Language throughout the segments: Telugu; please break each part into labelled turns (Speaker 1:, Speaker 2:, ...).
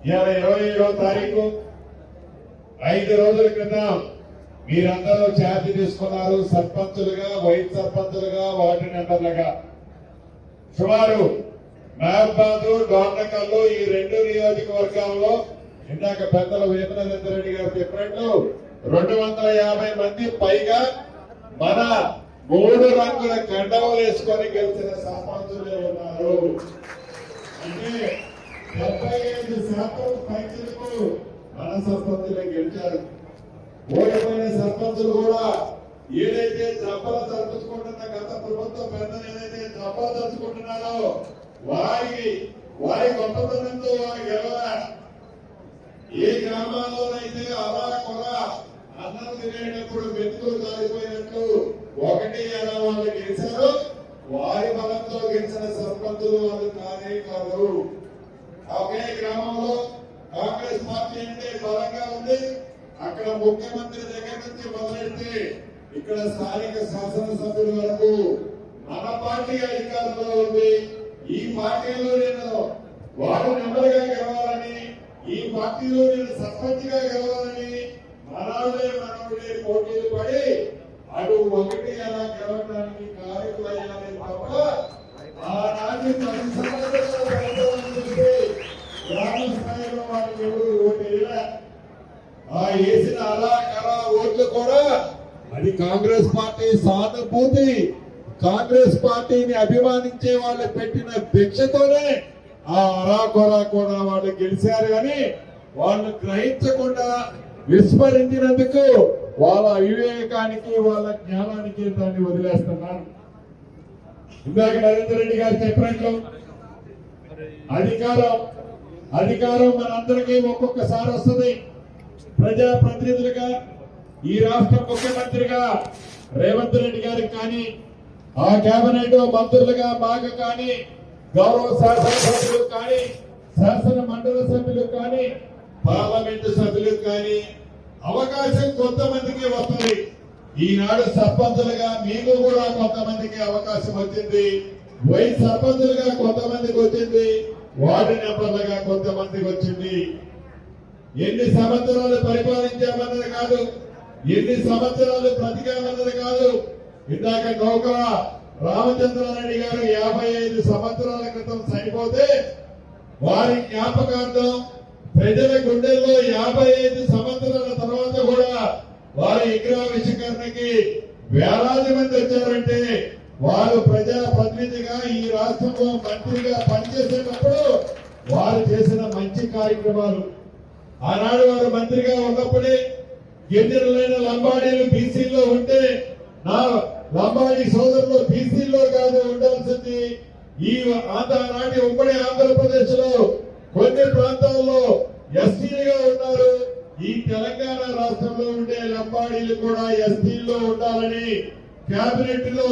Speaker 1: ఇవాళ ఇరవై ఏడవ తారీఖు ఐదు రోజుల క్రితం మీరందరూ ఛార్జ్ తీసుకున్నారు సర్పంచులుగా వైస్ సర్పంచులుగా వార్డు మెంబర్లుగా. సుమారు మహబాదు డోర్నకల్లు ఈ రెండు నియోజకవర్గాల్లో ఇందాక పెద్దల వేమనరేంద్ర రెడ్డి గారు చెప్పినట్లు రెండు వందల యాభై మంది పైగా మన మూడు రంగుల కండవలు వేసుకొని గెలిచిన సర్పంచులే ఉన్నారు. అంటే డెబ్బై ఐదు శాతం పైచలకు మన సర్పంచులే గెలిచారు. ఓడిపోయిన సర్పంచులు కూడా ఏదైతే జబ్బల జరుపుకుంటున్న గత ప్రభుత్వం పెద్దలు ఏదైతే జబ్బల జరుపుకుంటున్నారో వారికి వారి గొప్పతనంతో వారి గెలవ ఏ గ్రామాల్లోనైతే అలా కొర అన్నం తినేటప్పుడు మెతుకులు కాలిపోయినట్టు ఒకటి ఎలా వాళ్ళు గెలిచారు వారి బలంతో గెలిచిన సర్పంచులు వాళ్ళు కానే కాదు. అదే గ్రామంలో కాంగ్రెస్ పార్టీ అంటే బలంగా ఉంది. అక్కడ ముఖ్యమంత్రి దగ్గర నుంచి మొదలెడితే ఇక్కడ స్థానిక శాసనసభ్యుల వరకు మన పార్టీ అధికారంలో ఉంది. ఈ పార్టీలో నేను వాడు నెమ్మదిగా గెలవాలని ఈ పార్టీలో నేను సర్పంచ్గా గెలవాలని మనవడే మనవడే పోటీలు పడి అటు ఒకటి అలా గెలవడానికి కారకులయ్యాలి తప్ప ఆనాటి పది సంవత్సరాల పరిపాలన చూస్తే గ్రామ స్థాయిలో వాళ్ళకి ఎవరు ఓటు వేయలే. ఆ వేసిన అలా ఓట్లు కూడా అది కాంగ్రెస్ పార్టీ సానుభూతి. కాంగ్రెస్ పార్టీని అభిమానించే వాళ్ళు పెట్టిన భిక్షతోనే ఆ అరాకొరా కూడా వాళ్ళు గెలిచారు కానీ వాళ్ళు గ్రహించకుండా విస్మరించినందుకు వాళ్ళ అవివేకానికి వాళ్ళ జ్ఞానానికి దాన్ని వదిలేస్తున్నారు. ఇందాక నరేంద్ర రెడ్డి గారు చెప్పినట్లు అధికారం అధికారం మనందరికీ ఒక్కొక్కసారి వస్తుంది. ప్రజాప్రతినిధులుగా ఈ రాష్ట్ర ముఖ్యమంత్రిగా రేవంత్ రెడ్డి గారికి కానీ ఆ కేబినెట్ మంత్రులుగా బాగా కానీ గౌరవ శాసనసభ్యులు కానీ శాసన మండలి సభ్యులు కానీ పార్లమెంటు సభ్యులు కానీ అవకాశం కొంతమందికి వస్తుంది. ఈనాడు సర్పంచులుగా మీకు కూడా కొంతమందికి అవకాశం వచ్చింది. వైస్ సర్పంచులుగా కొంతమందికి వచ్చింది. వార్డు నెంబర్లుగా కొంతమందికి వచ్చింది. ఎన్ని సంవత్సరాలు పరిపాలించామన్నది కాదు ఎన్ని సంవత్సరాలు బ్రతికామన్నది కాదు. ఇందాక నౌక రామచంద్రారెడ్డి గారు యాభై ఐదు సంవత్సరాల క్రితం చనిపోతే వారి జ్ఞాపకార్థం ప్రజల గుండెల్లో యాభై ఐదు సంవత్సరాల తర్వాత కూడా వారి విగ్రహావిష్కరణకి వేలాది మంది వచ్చారంటే వారు ప్రజా ప్రతినిధిగా ఈ రాష్ట్రంలో మంత్రిగా పనిచేసేటప్పుడు వారు చేసిన మంచి కార్యక్రమాలు. ఆనాడు వారు మంత్రిగా ఉన్నప్పుడే గిరిజనులైన లంబాడీలు బీసీలో ఉంటే నా లంబాడీ సోదరులు బీసీలో కాదు ఉండాల్సింది. ఈ ఆనాటి ఉమ్మడి ఆంధ్రప్రదేశ్లో కొన్ని ప్రాంతాల్లో ఎస్టీలుగా ఉన్నారు. ఈ తెలంగాణ రాష్ట్రంలో ఉండే లంబాడీలు కూడా ఎస్టీల్లో ఉండాలని కేబినెట్లో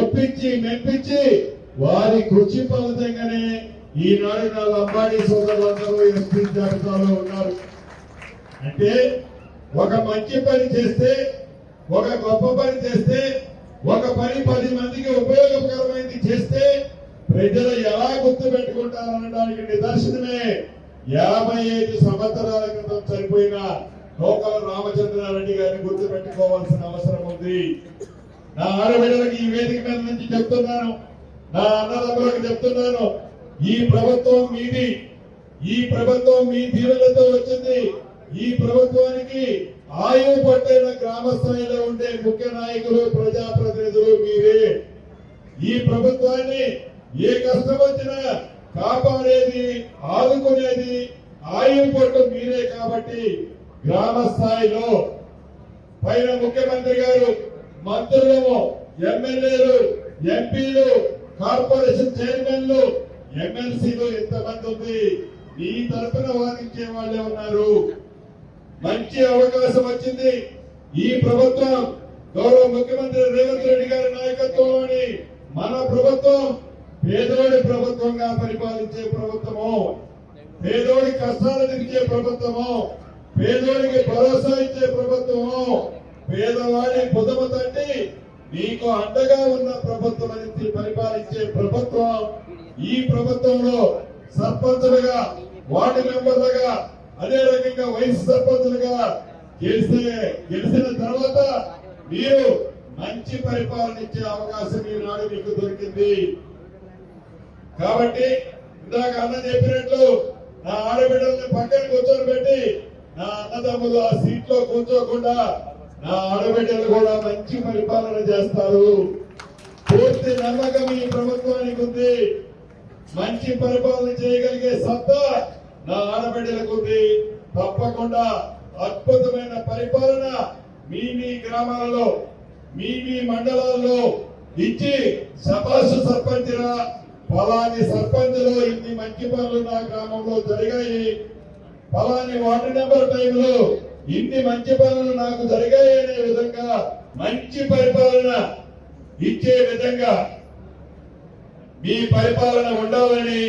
Speaker 1: ఒప్పించి మెప్పించి వారి కృషి ఫలితంగానే ఈనాడు నా లంబాడీ సోదరులందరూ ఎస్పీ జాబితాలో ఉన్నారు. అంటే ఒక మంచి పని చేస్తే ఒక గొప్ప పని చేస్తే ఒక పని పది మందికి ఉపయోగకరమైనది చేస్తే ప్రజలు ఎలా గుర్తు పెట్టుకుంటారనడానికి నిదర్శనమే. యాభై ఐదు సంవత్సరాల క్రితం చనిపోయిన లోకల రామచంద్రారెడ్డి గారిని గుర్తు పెట్టుకోవాల్సిన అవసరం ఉంది. నా ఆడబిడ్డలకు ఈ వేదిక మీద నుంచి చెప్తున్నాను. నా అన్నదమ్ములకు చెప్తున్నాను. ఈ ప్రభుత్వం మీది. ఈ ప్రభుత్వం మీ దీవులతో వచ్చింది. ఈ ప్రభుత్వానికి ఆయువు పట్టైన గ్రామ స్థాయిలో ఉండే ముఖ్య నాయకులు ప్రజాప్రతినిధులు మీరే. ఈ ప్రభుత్వాన్ని ఏ కష్టం వచ్చినా కాపాడేది ఆదుకునేది ఆయువు పట్టు మీరే కాబట్టి గ్రామ స్థాయిలో పైన ముఖ్యమంత్రి గారు మంత్రులు ఎమ్మెల్యేలు ఎంపీలు కార్పొరేషన్ చైర్మన్లు ఎమ్మెల్సీలో ఎంతమంది ఉంది? మీ తరపున వాదించే వాళ్ళే ఉన్నారు. మంచి అవకాశం వచ్చింది. ఈ ప్రభుత్వం గౌరవ ముఖ్యమంత్రి రేవంత్ రెడ్డి గారి నాయకత్వంలోని మన ప్రభుత్వం పేదోడి ప్రభుత్వంగా పరిపాలించే ప్రభుత్వము పేదోడి కష్టాలు తీర్చే ప్రభుత్వము పేదోడికి భరోసా ఇచ్చే ప్రభుత్వము పేదవాడి పొదమ తట్టి నీకు అండగా ఉన్న ప్రభుత్వం అని పరిపాలించే ప్రభుత్వం ఈ ప్రభుత్వంలో సర్పంచులుగా వార్డు మెంబర్లుగా అదే రకంగా వైస్ సర్పంచులుగా గెలిస్తే గెలిచిన తర్వాత మీరు మంచి పరిపాలన ఇచ్చే అవకాశం ఈనాడు మీకు దొరికింది. కాబట్టి ఇందాక అన్న చెప్పినట్లు నా ఆడబిడ్డల్ని పక్కన కూర్చొని పెట్టి నా అన్నదమ్ములు ఆ సీట్లో కూర్చోకుండా నా ఆడబిడ్డలు కూడా మంచి పరిపాలన చేస్తారు. పూర్తి నమ్మకం ఈ ప్రభుత్వానికి ఉంది. మంచి పరిపాలన చేయగలిగే సత్తా నా ఆడబిడ్డలకు ఉంది తప్పకుండా అద్భుతమైన పరిపాలన మీ మీ గ్రామాలలో మీ మీ మండలాల్లో ఇచ్చి సపాసు సర్పంచ్గా ఫలాని సర్పంచ్లో ఇన్ని మంచి పనులు నా గ్రామంలో జరిగాయి. ఫలాని వార్డు నెంబర్ టైంలో ఇన్ని మంచి పనులు నాకు జరిగాయి అనే విధంగా మంచి పరిపాలన ఇచ్చే విధంగా మీ పరిపాలన ఉండాలని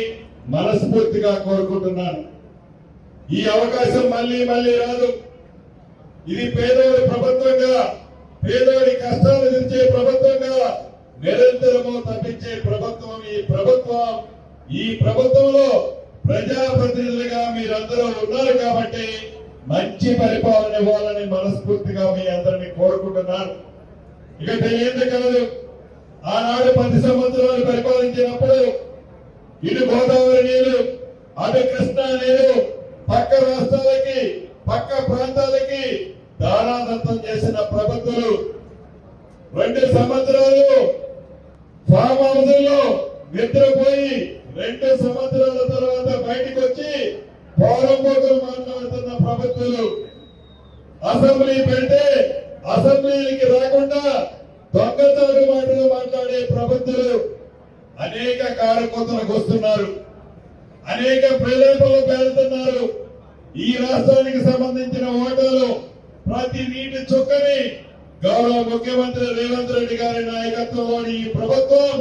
Speaker 1: మనస్ఫూర్తిగా కోరుకుంటున్నాను. ఈ అవకాశం మళ్ళీ మళ్ళీ రాదు. ఇది పేదోడి ప్రభుత్వంగా పేదోడి కష్టాలు తీర్చే ప్రభుత్వంగా నిరంతరము తప్పించే ప్రభుత్వం ఈ ప్రభుత్వం. ఈ ప్రభుత్వంలో ప్రజాప్రతినిధులుగా మీరందరూ ఉన్నారు కాబట్టి మంచి పరిపాలన ఇవ్వాలని మనస్ఫూర్తిగా మీ అందరినీ కోరుకుంటున్నాను. ఇక తెలియదు కాదు ఆనాడు పది సంవత్సరాలు పరిపాలించినప్పుడు ఇటు గోదావరి నీరు అటు కృష్ణా నీరు పక్క రాష్ట్రాలకి పక్క ప్రాంతాలకి దానాదత్తం చేసిన ప్రభుత్వాలు రెండు సంవత్సరాలు ఫామ్ హౌస్లో నిద్రపోయి రెండు సంవత్సరాల తర్వాత బయటకు వచ్చి పోరంపోకలు మాట్లాడుతున్న ప్రభుత్వాలు. అసెంబ్లీ పెడితే అసెంబ్లీకి రాకుండా దొంగతాడు మాటలు మాట్లాడే ప్రభుత్వాలు అనేక కారకోతలకు వస్తున్నారు. అనేక ప్రేరేపణలు పేరుతున్నారు ఈ రాష్ట్రానికి సంబంధించిన ఓటర్లు ప్రతి నీటి చుక్కని గౌరవ ముఖ్యమంత్రి రేవంత్ రెడ్డి గారి నాయకత్వంలోని ఈ ప్రభుత్వం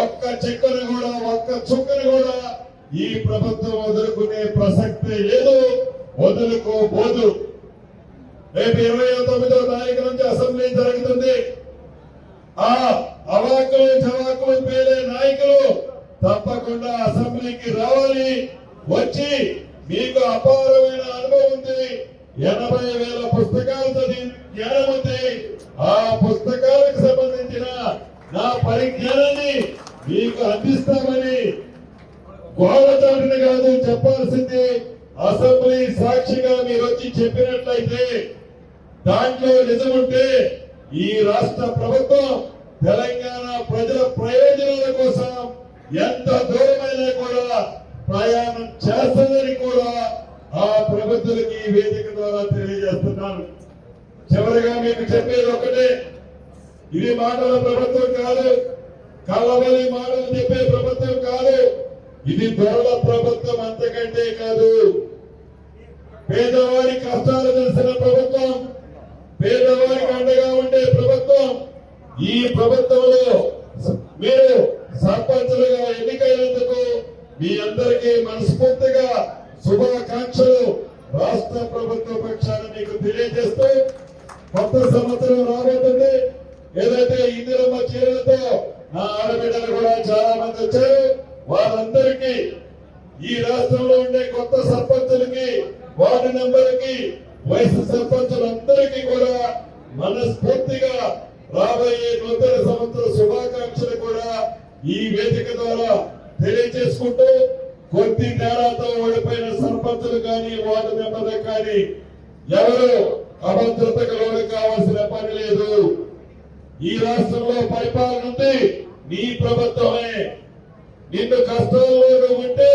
Speaker 1: ఒక్క చెక్కను కూడా ఒక్క చుక్కను కూడా ఈ ప్రభుత్వం వదులుకునే ప్రసక్తే లేదు వదులుకోబోదు. రేపు ఇరవై తొమ్మిదో తారీఖు నుంచి అసెంబ్లీ జరుగుతుంది. ఆ అవాకులు చవాకులు పేరే నాయకులు తప్పకుండా అసెంబ్లీకి రావాలి. వచ్చి మీకు అపారమైన అనుభవం ఉంది. ఎనభై వేల పుస్తకాలు చదివి జ్ఞానం ఉంది ఆ పుస్తకాలకు సంబంధించిన నా పరిజ్ఞానాన్ని మీకు అందిస్తామని గోడచాటుని కాదు చెప్పాల్సింది. అసెంబ్లీ సాక్షిగా మీరు వచ్చి చెప్పినట్లయితే దాంట్లో నిజముంటే ఈ రాష్ట్ర ప్రభుత్వం తెలంగాణ ప్రజల ప్రయోజనాల కోసం ఎంత దూరమైనా కూడా ప్రయాణం చేస్తుందని కూడా ఆ ప్రభుత్వానికి ఈ వేదిక ద్వారా తెలియజేస్తున్నాను చివరిగా మీకు చెప్పేది ఒకటే ఇది మాటల ప్రభుత్వం కాదు కలవని మాటలు చెప్పే ప్రభుత్వం కాదు ఇది దొరల ప్రభుత్వం అంతకంటే కాదు. పేదవాడి కష్టాలు తెలిసిన ప్రభుత్వం పేదవారికి అండగా ఉండే ప్రభుత్వం ఈ ప్రభుత్వంలో మీరు సర్పంచులుగా ఎన్నికైనందుకు మీ అందరికీ మనస్ఫూర్తిగా శుభాకాంక్షలు రాష్ట్ర ప్రభుత్వ పక్షాన మీకు తెలియజేస్తూ కొత్త సంవత్సరం రాబోతుంది. ఏదైతే ఇందిరమ్మ చీరలతో నా ఆడబిడ్డలు కూడా చాలా మంది వచ్చారు వారందరికీ ఈ రాష్ట్రంలో ఉండే కొత్త సర్పంచులకి వార్డు నెంబర్కి వయసు సర్పంచులందరికీ కూడా మనస్ఫూర్తిగా రాబోయే నూతన సంవత్సర శుభాకాంక్షలు కూడా ఈ వేదిక ద్వారా తెలియజేసుకుంటూ కొద్ది తేడాతో ఓడిపోయిన సర్పంచులు కానీ వార్డు మెంబర్లు కానీ ఎవరు అభద్రతకు లోను కావాల్సిన పని లేదు. ఈ రాష్ట్రంలో పరిపాలన ఉంది. నీ ప్రభుత్వమే. నిన్ను కష్టాల్లో ఉంటే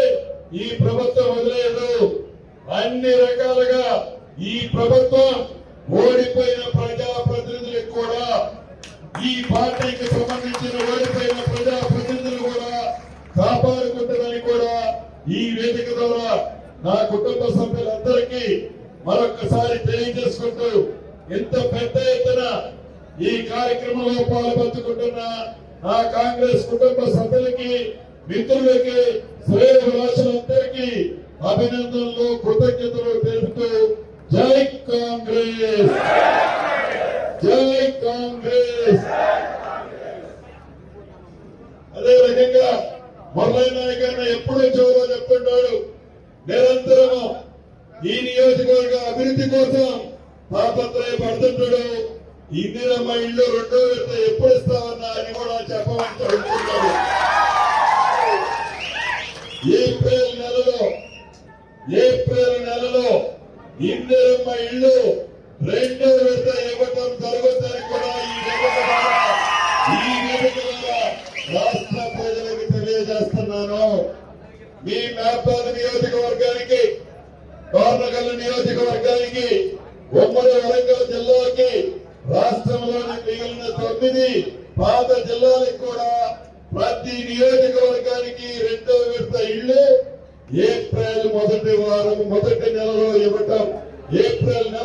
Speaker 1: ఈ ప్రభుత్వం వదిలేదు. అన్ని రకాలుగా ఈ ప్రభుత్వం ఓడిపోయిన ప్రజాప్రతినిధులకు కూడా ఈ పార్టీకి సంబంధించిన ఓడిపోయిన ప్రజాప్రతినిధులు కూడా కాపాడుకుంటుందని కూడా ఈ వేదిక ద్వారా నా కుటుంబ సభ్యులందరికీ మరొకసారి తెలియజేసుకుంటూ ఎంత పెద్ద ఎత్తున ఈ కార్యక్రమంలో పాల్పంచుకుంటున్న నా కాంగ్రెస్ కుటుంబ సభ్యులకి మిత్రులకి శ్రేయభిలాషులందరికీ అభినందనలు కృతజ్ఞతలు తెలుపుతూ జై కాంగ్రెస్! జై కాంగ్రెస్! అదే రకంగా మురళీ నాయక్ అన్న ఎప్పుడూ చెవులో చెప్తుంటాడు నిరంతరము ఈ నియోజకవర్గ అభివృద్ధి కోసం తాపత్రయపడుతుంటాడు ఇందిరమ్మ ఇల్లు రెండో విడత ఎప్పుడు ఇస్తామన్నా అని కూడా చెప్పమని అడుగుతున్నాడు ఏప్రిల్ నెలలో ఏప్రిల్ నెలలో ఇందిరమ్మ ఇల్లు రెండో విడత ఇవ్వటం జరుగుతుందని కూడా ఈ వేదిక ద్వారా ఈ వేదిక ద్వారా రాష్ట్ర ప్రజలకు తెలియజేస్తున్నాను. మీ మేపాద నియోజకవర్గానికి కోర్నగల్ నియోజకవర్గానికి ఉమ్మడి వరంగల్ జిల్లాకి రాష్ట్రంలోని మిగిలిన తొమ్మిది పాత జిల్లాలకు కూడా ప్రతి నియోజకవర్గానికి రెండో విడత ఇల్లు మొదటి వారం మొదటి నెలలో ఇవ్వటం ఏప్రిల్ నెల